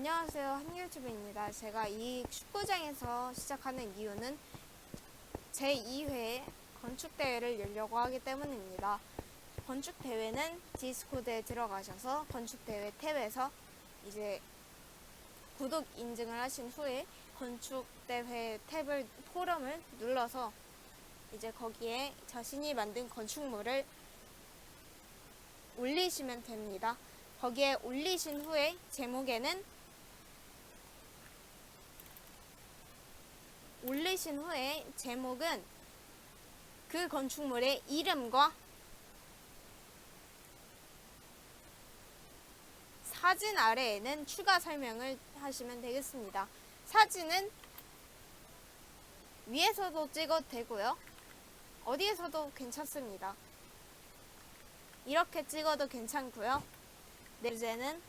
안녕하세요. 한유튜브입니다. 제가 이 축구장에서 시작하는 이유는 제2회 건축대회를 열려고 하기 때문입니다. 건축대회는 디스코드에 들어가셔서 건축대회 탭에서 이제 구독 인증을 하신 후에 건축대회 탭을 포럼을 눌러서 이제 거기에 자신이 만든 건축물을 올리시면 됩니다. 거기에 올리신 후에 제목에는 올리신 후에 제목은 그 건축물의 이름과 사진 아래에는 추가 설명을 하시면 되겠습니다. 사진은 위에서도 찍어도 되고요. 어디에서도 괜찮습니다. 이렇게 찍어도 괜찮고요. 네, 주제는